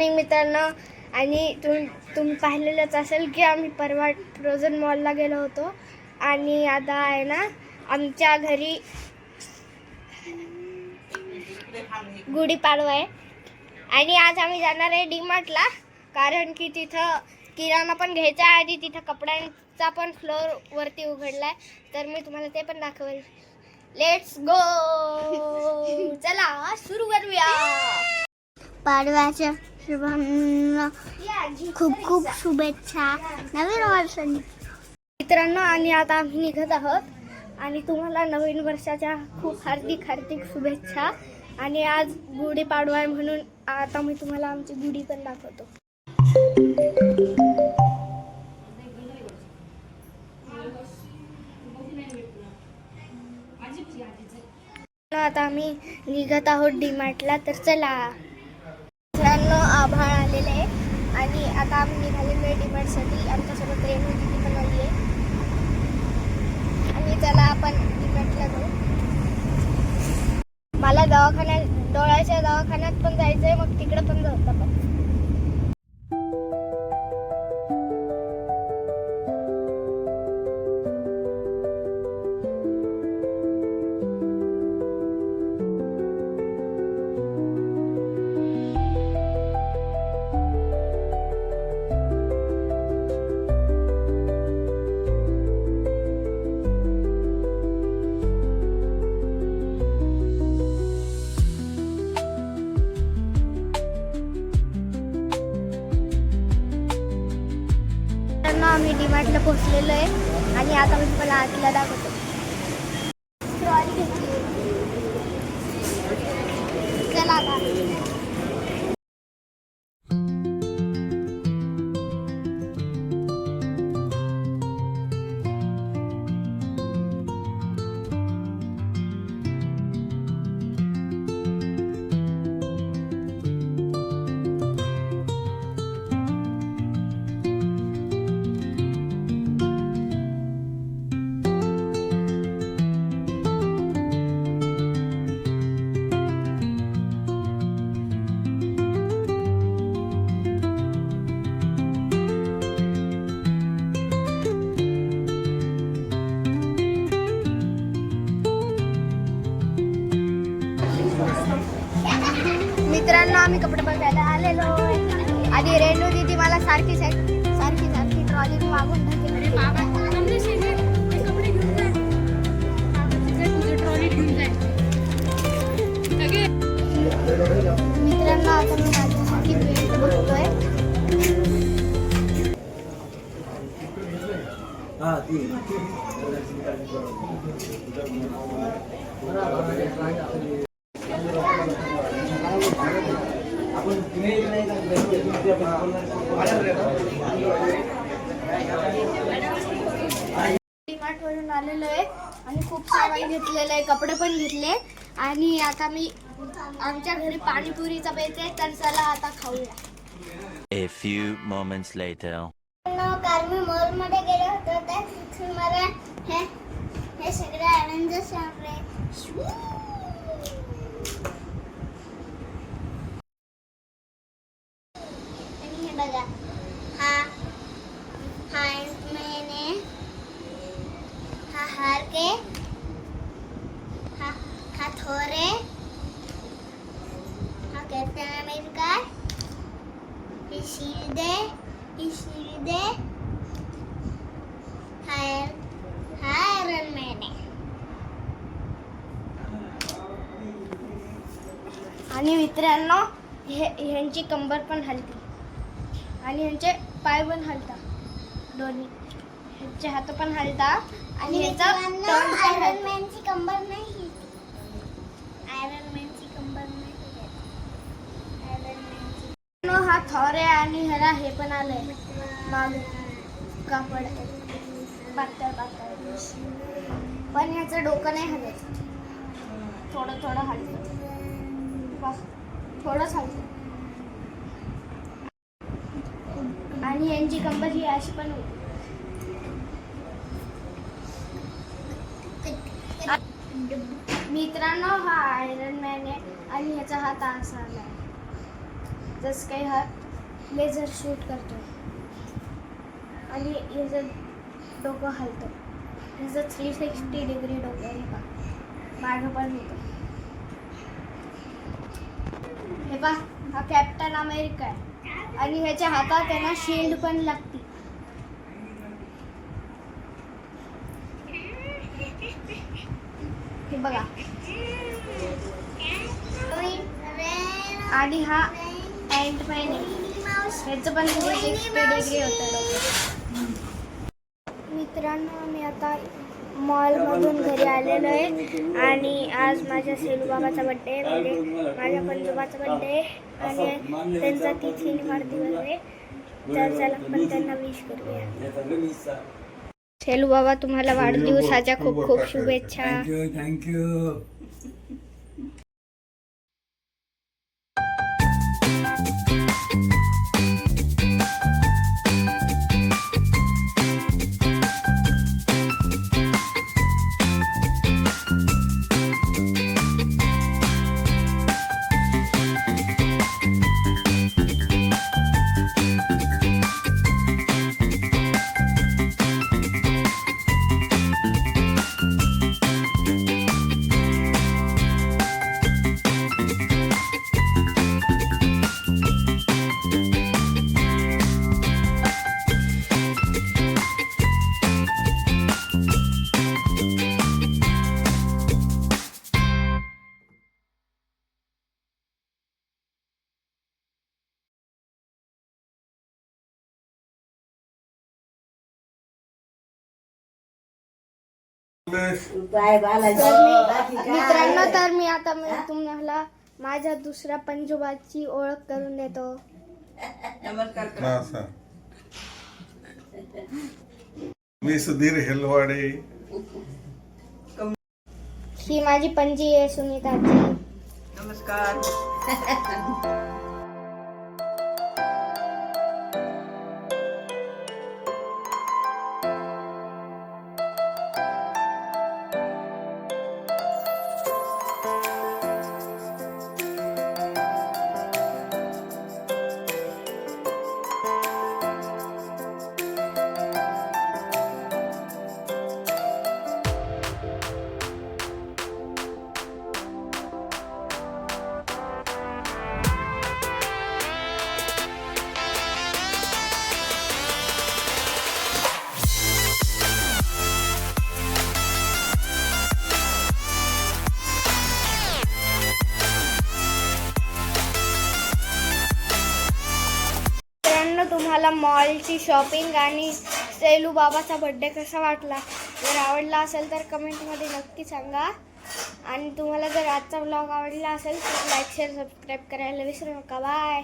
Morning मित्रांनो आणि तुम तुम्ही पाहिलेलंच असेल की आम्ही परवा फ्रोझन मॉलला गेलो होतो. आणि आता आहे ना आमच्या घरी गुढीपाडवा आहे. आणि आज आम्ही जाणार आहे डीमार्टला कारण की तिथं किराणा पण घ्यायचा आहे आणि तिथं कपड्यांचा पण फ्लोअर वरती उघडला आहे तर मी तुम्हाला ते पण दाखवेल. लेट्स गो चला सुरू करूया. पाडव्याच्या शुभांना खूप खूप शुभेच्छा. नवीन वर्षांनी. मित्रांनो आणि आता आम्ही निघत आहोत. आणि तुम्हाला नवीन वर्षाच्या खूप हार्दिक हार्दिक शुभेच्छा. आणि आज गुढीपाडवा आहे म्हणून आता मी तुम्हाला आमची गुढी पण दाखवतो. आता आम्ही निघत आहोत डीमार्टला तर चला. आभाळ आलेले आहे. आणि आता आम्ही निघालेलो आहे डीमार्टसाठी आमच्यासोबत रेणू दिदी पण आली आहे आणि त्याला आपण डीमार्टला जाऊ. मला दवाखान्यात डोळ्याच्या दवाखान्यात पण जायचं आहे मग तिकडं पण जाऊ आपण. डीमार्टला पोहोचलेलो आहे. आणि आता मी तुम्हाला आतला दाखवतो. ट्रॉली घेतली. चला आता. मित्रांनो आम्ही कपडे बघायला आलेलो. आणि रेणू दीदी मला सारखी सारखी सारखी सारखी ट्रॉली मागून. मित्रांनो आता मी माझ्यासाठी बेल्ट बघतोय हा ती डीमार्ट वरून आलेलो आहे आणि खूप सामान घेतलेलं आहे कपडे पण घेतले. आणि आता मी आमच्या घरी पाणीपुरीचा बेत आहे तर चला आता खाऊया. A few moments later. काल मी मॉलमध्ये गेले होते तिथून मला हे हे सगळे आनंद आणले आणि हे बघा हा हा मैंने हा हार के हा हा थोरे हा कैप्टन अमेरिका ही शील्ड आहे ही शील्ड आहे हा हा आणि मित्रांनो हे ह्यांची कंबर पण हलते. आणि ह्यांचे पाय पण हलता. दोन्ही. ह्यांचे हात पण हलता. आणि आयरन. मॅनची कंबर नाही आयरन मॅनची कंबर नाही आयरन मॅनची हा थॉर आहे आणि ह्याला हे पण आलंय. माग कापड पातळ पातळ. पण ह्याचं डोकं नाही हलत. थोडं थोडं हलतं. बस थोडंच हलतं. आणि यांची कंबर ही अशी पण होती. मित्रांनो हा आयरन मॅन आहे आणि ह्याचा हात असा आला जसं काही हा लेझर शूट करतो. आणि ह्याचं डोकं हलतं. ह्याचं थ्री सिक्स्टी डिग्री डोकं आहे का मागं पण होतं. हे पा हा कॅप्टन अमेरिका आहे. आणि ह्याच्या हातात त्यांना शिल्ड पण लागतं हे बघा. आणि हा अँटमॅन आहे. ह्याचं पण डिग्री होतं मित्रांनो मी आता मॉलमधून घरी आलेलो आहे. आणि आज माझ्या सेलूबाबाचा बड्डे आहे. म्हणजे माझ्या पंजोबाचा बड्डे आहे. आणि त्यांचा तिथीने वाढदिवस आहे. तर चला आपण त्यांना विश करूया. सेलू बाबा तुम्हाला वाढदिवसाच्या खूप खूप शुभेच्छा. थँक्यू थँक्यू मित्रांनो तर मी आता मी तुम्हाला माझ्या दुसऱ्या पंजोबाची ओळख करून देतो. मी सुधीर हेलवाडे. ही माझी पणजी आहे सुनीताची. मित्रांनो तुम्हाला मॉलची शॉपिंग आणि सेलू बाबाचा बड्डे कसा वाटला? जर आवडला असेल तर कमेंटमध्ये नक्की सांगा. आणि तुम्हाला जर आजचा ब्लॉग आवडला असेल तर लाईक शेअर सबस्क्राईब करायला विसरू नका. बाय